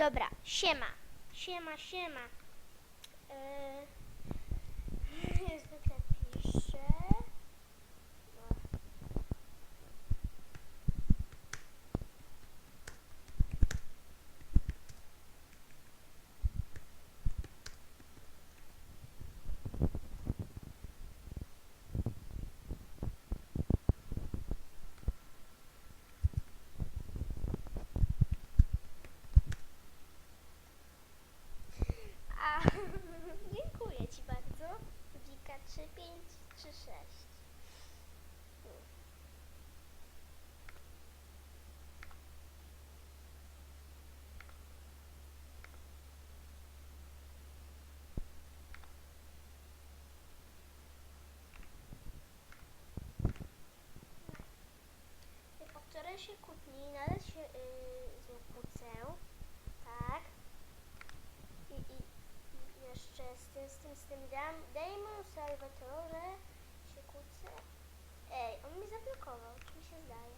Dobra, siema. Siema, siema. Yy, zwykle piszę. No. A, dziękuję Ci bardzo. Wika 3, 5, 3, 6. Po wczorajszej kłótni nadal się yy, z nią. Tak. I, i, jeszcze z tym, z tym, z tym Dam, Damon Salvatore się kłócę. Ej, on mnie zablokował, czy mi się zdaje?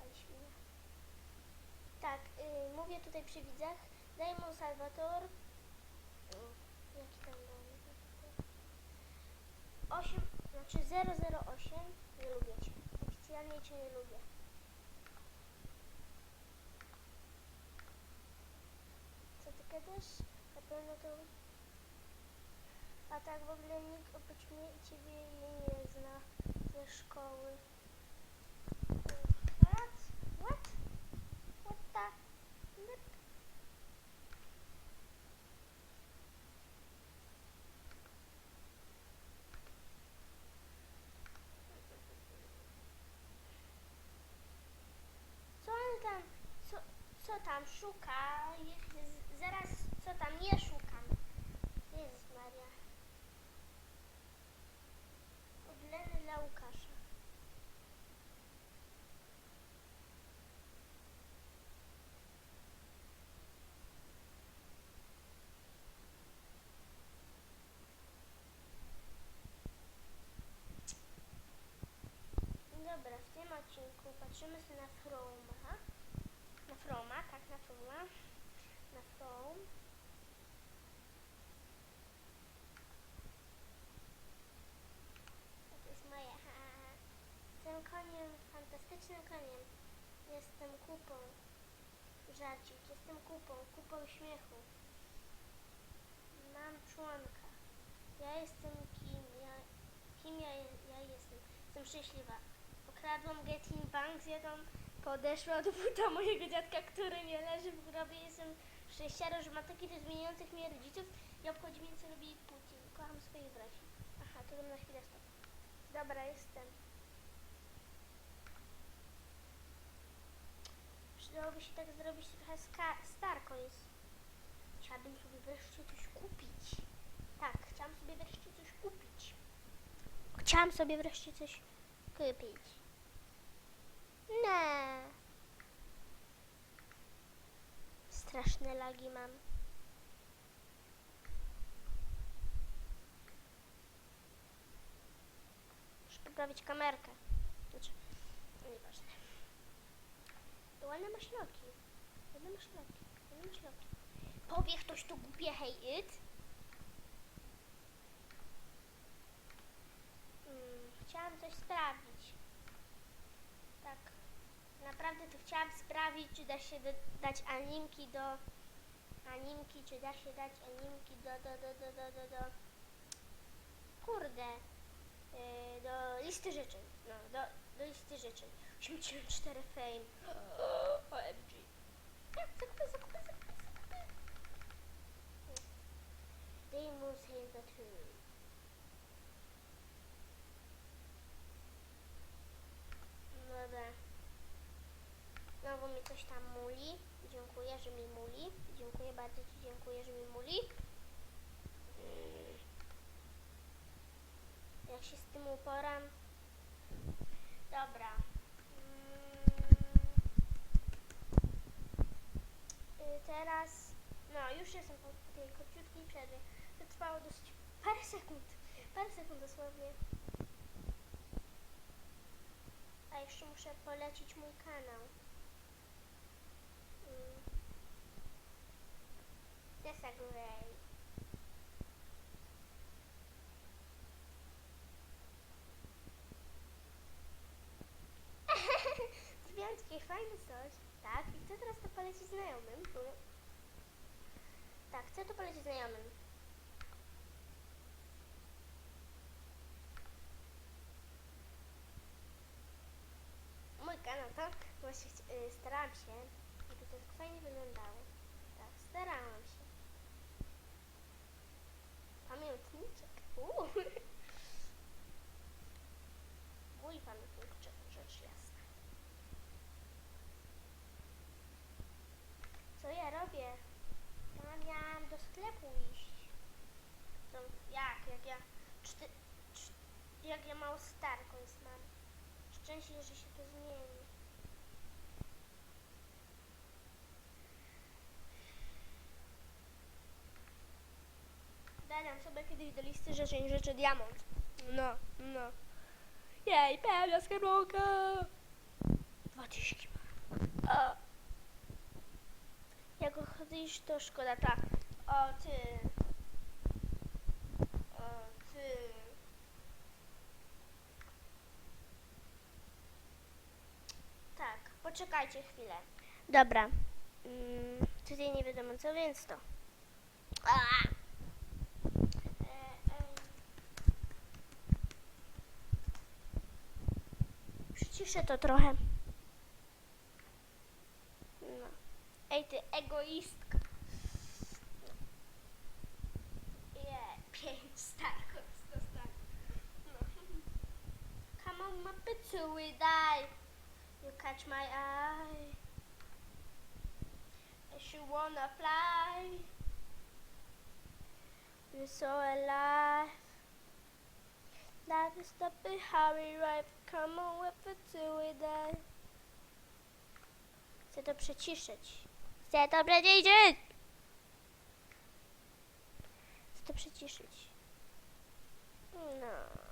Ale świnia. Tak, y, mówię tutaj przy widzach. Damon Salvatore. y, Jaki tam Salvatore? 8, znaczy 008. Nie lubię cię. Oficjalnie cię nie lubię. Co ty gadasz? Na pewno to... A tak w ogóle nikt oprócz mnie i ciebie jej nie zna ze szkoły. What? What? What the... Co on tam... Co, co tam szuka? Zaraz, co tam nie szukam. Odleny dla Łukasza. Dobra, w tym odcinku patrzymy sobie na Froma. Na Froma, tak, na Froma. Na From. Śmiechu. Mam członka. Ja jestem kim? Ja, kim ja, ja jestem? Jestem szczęśliwa. Okradłam Getting Bank, zjadłam podeszła od buta mojego dziadka, który nie leży w grobie. Jestem szczęściara, że ma takich zmieniających mnie rodziców i obchodzi mnie, co robi Putin. Kocham swoich braci. Aha, to bym na chwilę stop. Dobra, jestem. Przydałoby się tak zrobić trochę starko jest. Chciałabym sobie wreszcie coś kupić. Tak, chciałam sobie wreszcie coś kupić. Chciałam sobie wreszcie coś kupić. Nie. Straszne lagi mam. Muszę poprawić kamerkę. Znaczy, no nieważne. To ładne. Ładne maśloki. Ładne maśloki. Powie ktoś tu głupie hej it. Mm, chciałam coś sprawdzić. Tak. Naprawdę to chciałam sprawdzić, czy da się dać animki do... Animki, czy da się dać animki do, do, do, do, do, do, do... Kurde. Yy, do listy życzeń. No, do, do listy życzeń. 84 fame. OMG. Zakupię, zakupię, zakupię, Demus Hilda Dobra. Znowu mi coś tam muli. Dziękuję, że mi muli. Dziękuję bardzo Ci, dziękuję, że mi muli. Mm. Jak się z tym uporam? Dobra. Mm. Y, Teraz, no, już jestem po tej króciutkiej przerwie. To trwało dosyć parę sekund. Parę sekund dosłownie. A jeszcze muszę polecić mój kanał. Mm. Disagree. Tak Zrobiłam fajne coś. Tak, i chcę teraz to polecić znajomym. Tak, chcę to polecić znajomym. Mój kanał, tak? Właśnie y, starałam się, żeby to tak fajnie wyglądało. Tak, starałam się. Pamiętniczek. Uuu. Mój pamiętniczek, rzecz jasna. Co ja robię? Ja miałam do sklepu iść. To jak? Ja... Czty, cz, jak ja mało starką jest mam. Szczęście, że się to zmieni. Dodam sobie kiedyś do listy życzeń rzeczy diamont. No, no. Jej, pełna skarbonka! Dwa tysiące. Jak chodzisz, to szkoda, tak. O, ty. Ty. Tak, poczekajcie chwilę. Dobra. Mm, tutaj nie wiadomo co, więc to. A! E, em. Przyciszę to trochę. No. Ej, ty egoistka. My pizzuły, daj. You catch my eye. If you wanna fly. You're so alive. Is the big hurry right. Come on, whip it till we die. Chcę to przyciszyć. Chcę to przyciszyć! Chcę to przyciszyć. No.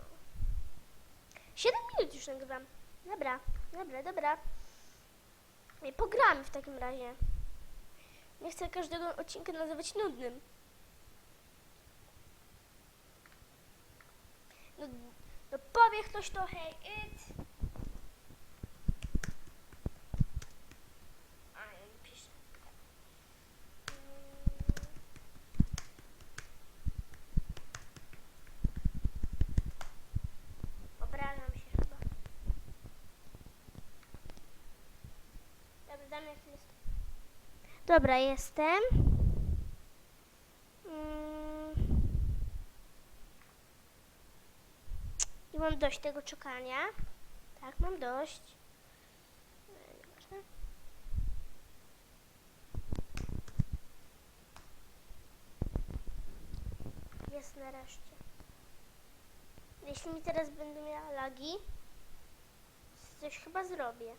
7 minut już nagrywam. Dobra, dobra, dobra. I pogramy w takim razie. Nie chcę każdego odcinka nazywać nudnym. No, no powie ktoś to hej. A, ja nie piszę. Mm. Obrażam się chyba. Dobra, damy jak jest. Dobra, jestem. Mm. I mam dość tego czekania. Tak, mam dość. Jest nareszcie. Jeśli mi teraz będę miała lagi, coś chyba zrobię.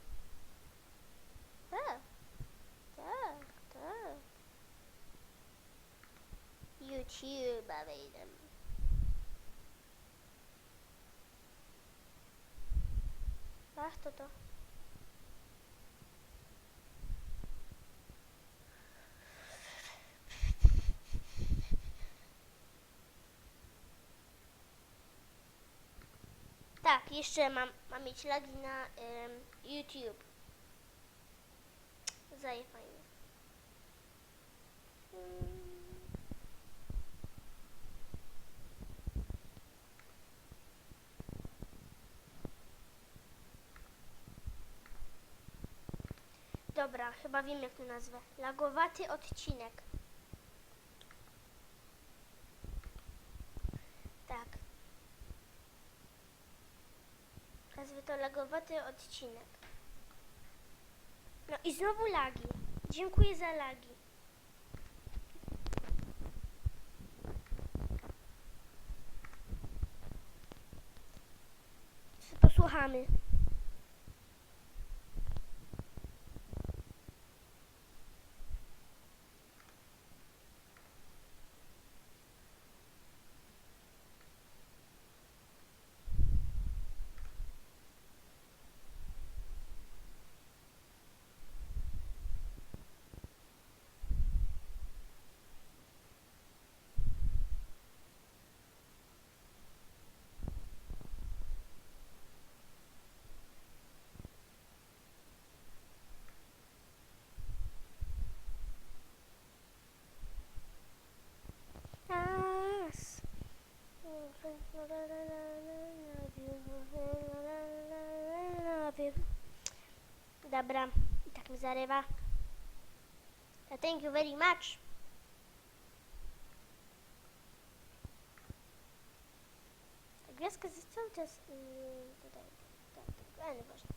Tak, tak, tak. YouTube wejdę. Ach, to to. Tak, jeszcze mam, mam mieć lagi na ym, YouTube. Zaje fajnie. Mm. Dobra, chyba wiem jak to nazwę. Lagowaty odcinek. Tak. Nazwę to lagowaty odcinek. No i znowu lagi. Dziękuję za lagi. Posłuchamy. Dobra, i tak mi zarywa. Uh, Thank you very much. Ta gwiazdka jest cały czas yy, tutaj. Tak, tak, ale nieważne.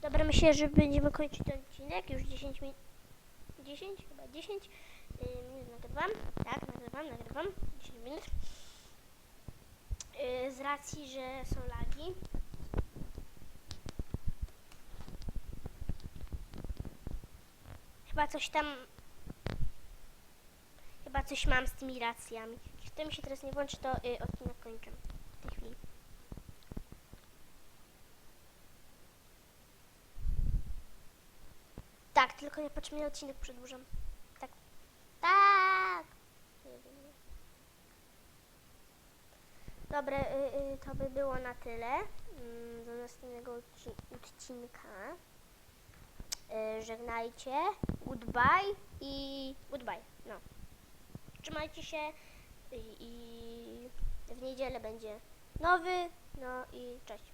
Dobra, myślę, że będziemy kończyć ten odcinek. Już 10 minut. 10? Chyba 10 yy, minut nagrywam. Tak, nagrywam, nagrywam. 10 minut. Yy, z racji, że są lagi. Chyba coś tam. Chyba coś mam z tymi racjami. Jeśli to mi się teraz nie włączy, to yy, odcinek kończę. W tej chwili. Tak, tylko niepotrzebnie odcinek przedłużam. Tak. Tak! Dobra, y, y, to by było na tyle. Mm, Do następnego odci- odcinka. Y, Żegnajcie. Goodbye i goodbye. No. Trzymajcie się i, i w niedzielę będzie nowy. No i cześć.